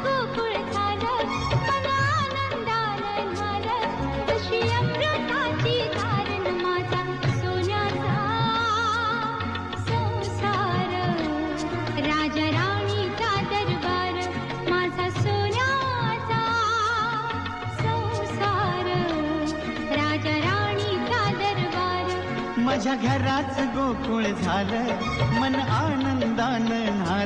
गोकुळ झालं मनात शिरण माझा सोन्याचा संसार राजा राणी गादरबार माझा सोन्याचा संसार राजा राणी गादरबार माझ्या घरात गोकुळ झालं मन आनंदान